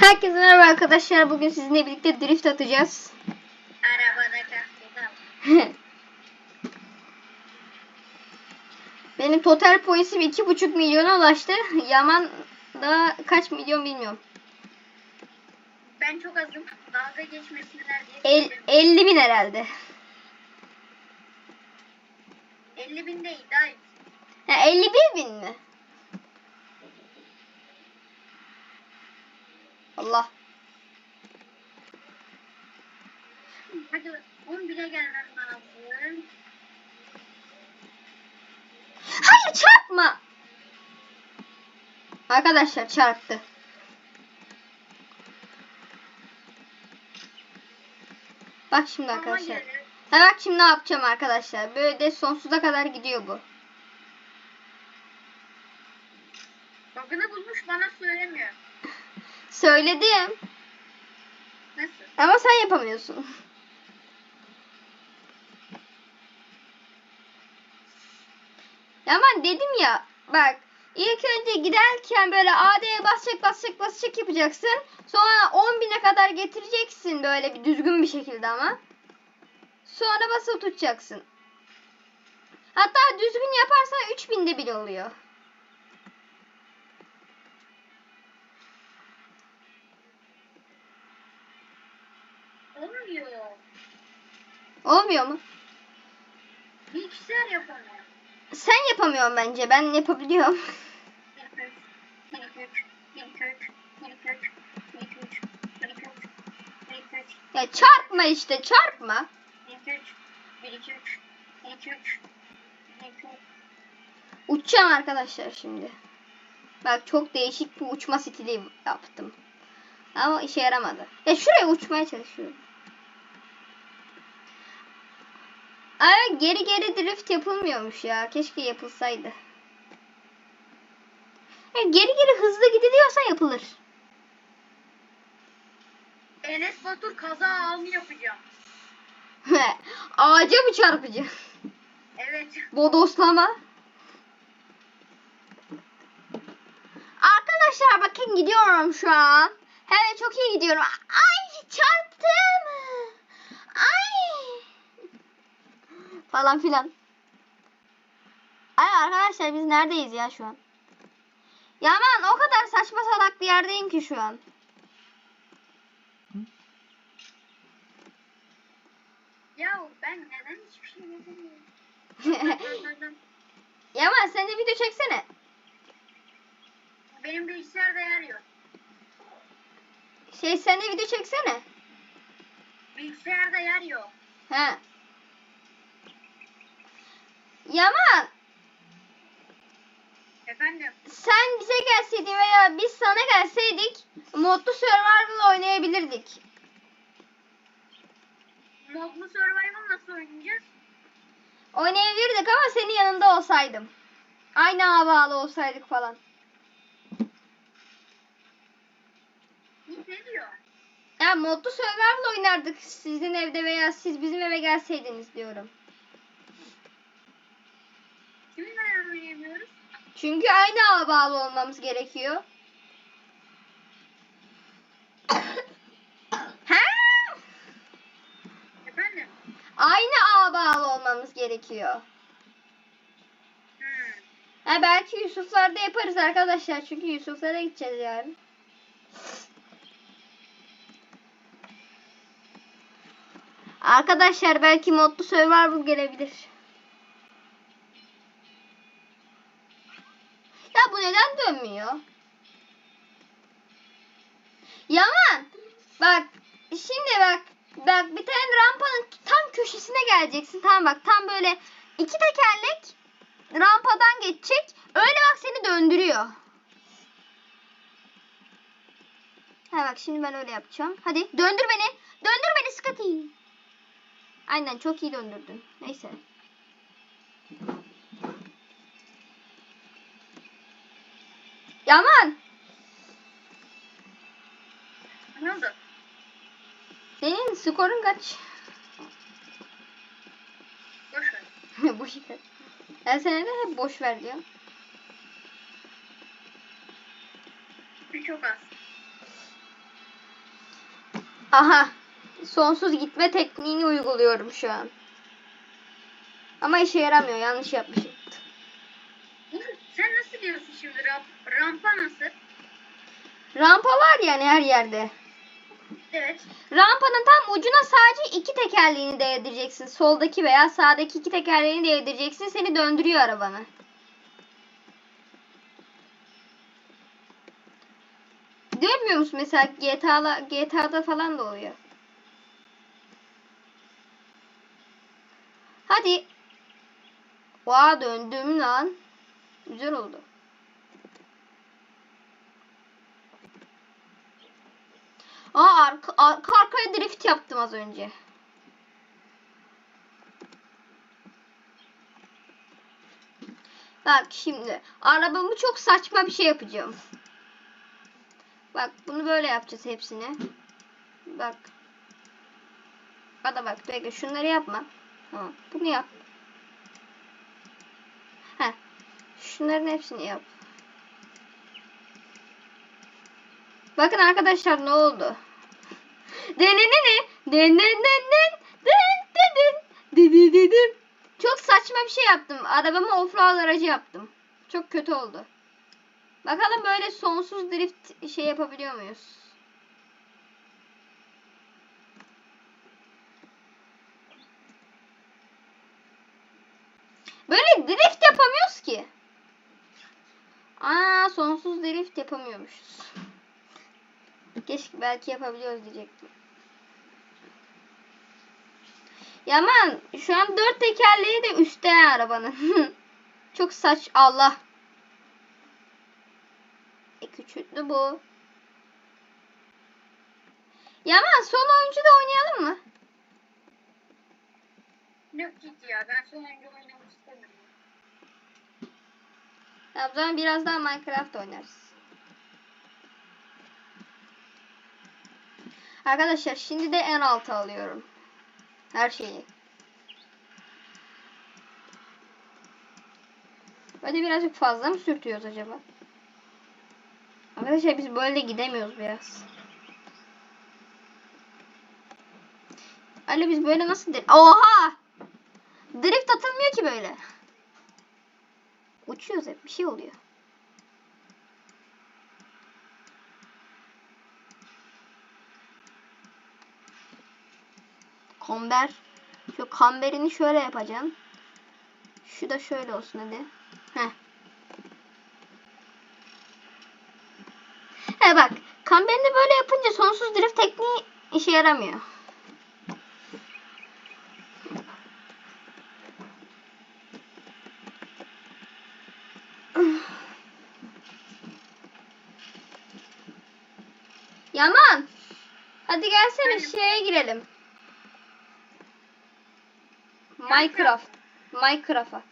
Herkese merhaba arkadaşlar. Bugün sizinle birlikte drift atacağız. Arabada kalktım. Benim total pointim 2,5 milyona ulaştı. Yaman da kaç milyon bilmiyorum. Ben çok azım. Dalga geçmesinler diye. El, söyledim. 50 bin herhalde. 50 bin değil daha. Ha, 51 bin mi? Allah. Hadi 10 bine gelmem lazım. Hayır çarpma. Arkadaşlar çarptı. Bak şimdi arkadaşlar. Ha bak şimdi ne yapacağım arkadaşlar. Böyle de sonsuza kadar gidiyor bu. Bugünü bulmuş bana söylemiyor. Söyledim. Nasıl? Ama sen yapamıyorsun. Yaman dedim ya bak ilk önce giderken böyle AD'ye basacak basacak basacak yapacaksın. Sonra 10 bine kadar getireceksin böyle bir düzgün bir şekilde ama. Sonra basılı tutacaksın. Hatta düzgün yaparsan 3000'de bile oluyor. Olmuyor. Olmuyor mu? Bilgisayar yapamıyor. Sen yapamıyorsun bence. Ben yapabiliyorum. 1 2 3 1 2 3 1 2 3 1 2 3 1 2 3 1 2 3 ya çarpma işte çarpma. 1 2 3 1 2 3 1 2 3 1 2 3 Uçacağım arkadaşlar şimdi. Bak çok değişik bir uçma stili yaptım. Ama işe yaramadı. Ya şuraya uçmaya çalışıyorum. Ay geri geri drift yapılmıyormuş ya. Keşke yapılsaydı. Ya geri geri hızlı gidiliyorsa yapılır. Enes Batur kaza almı yapacağım. Ağaca mı çarpacağım? Evet. Bodoslama. Arkadaşlar bakın gidiyorum şu an. Evet çok iyi gidiyorum. Ay çarptım. Ay. Falan filan. Ay arkadaşlar biz neredeyiz ya şu an? Yaman o kadar saçma salak bir yerdeyim ki şu an. Ya ben neden hiçbir şey yapamıyorum? Yaman sen de video çeksene. Benim bilgisayarda yer yok. Şey sen de video çeksene. Bilgisayarda yer yok. He. Yaman Efendim? sen bize gelseydin veya biz sana gelseydik modlu survival oynayabilirdik. Modlu Survival nasıl oynayacağız? Oynayabilirdik ama senin yanında olsaydım. Aynı ağa bağlı olsaydık falan. Ne diyor? Ya modlu survival oynardık sizin evde veya siz bizim eve gelseydiniz diyorum. Kiminle oynayamıyoruz? Çünkü aynı ağa bağlı olmamız gerekiyor. ha? Efendim? Aynı ağa bağlı olmamız gerekiyor. Hmm. Ha belki Yusuflarda yaparız arkadaşlar. Çünkü Yusuflara gideceğiz yarın. Arkadaşlar belki modlu survival gelebilir. Ya bu neden dönmüyor? Yaman bak şimdi bak bak bir tane rampanın tam köşesine geleceksin. Tamam bak tam böyle iki tekerlek rampadan geçecek. Öyle bak seni döndürüyor. Ha bak şimdi ben öyle yapacağım. Hadi döndür beni. Döndür beni Scotty. Aynen çok iyi döndürdün. Neyse. Yaman. Ne oldu? Senin skorun kaç? Boş ver. boş ver. Ben sana de hep boş ver diyorum. Çok az. Aha. Sonsuz gitme tekniğini uyguluyorum şu an. Ama işe yaramıyor. Yanlış yapmışım. Diyorsun şimdi ramp, rampa nasıl? Rampa var yani her yerde. Evet. Rampanın tam ucuna sadece iki tekerleğini değdireceksin. Soldaki veya sağdaki iki tekerleğini değdireceksin. Seni döndürüyor arabanı. Görmüyor musun mesela GTA'la GTA'da falan da oluyor. Hadi. Oha döndüm lan. Güzel oldu. Aa arka, arka arkaya drift yaptım az önce. Bak şimdi arabamı çok saçma bir şey yapacağım. Bak bunu böyle yapacağız hepsini. Bak. Hadi bak bekle şunları yapma. Tamam bunu yap. Heh. Şunların hepsini yap. Bakın arkadaşlar ne oldu? Denenene denenenen den den den den den den. Çok saçma bir şey yaptım. Arabamı offroad aracı yaptım. Çok kötü oldu. Bakalım böyle sonsuz drift şey yapabiliyor muyuz? Böyle drift yapamıyoruz ki. Aa sonsuz drift yapamıyormuşuz. Keşke belki yapabiliyoruz diyecektim. Yaman şu an dört tekerleği de üstte arabanın. Çok saç Allah. E küçülttü bu. Yaman son oyuncu da oynayalım mı? Yok git ya ben son önce oynamak istemiyorum. Ya o zaman biraz daha Minecraft oynarız. Arkadaşlar şimdi de en altı alıyorum. Her şeyi. Böyle birazcık fazla mı sürtüyoruz acaba? Arkadaşlar biz böyle gidemiyoruz biraz. Ali biz böyle nasıl drift? Oha! Drift atılmıyor ki böyle. Uçuyoruz hep bir şey oluyor. Kamber. Şu kamberini şöyle yapacağım. Şu da şöyle olsun hadi. Heh. He bak. Kamberini böyle yapınca sonsuz drift tekniği işe yaramıyor. Yaman. Hadi gelsene şeye girelim. Minecraft. Minecraft'a.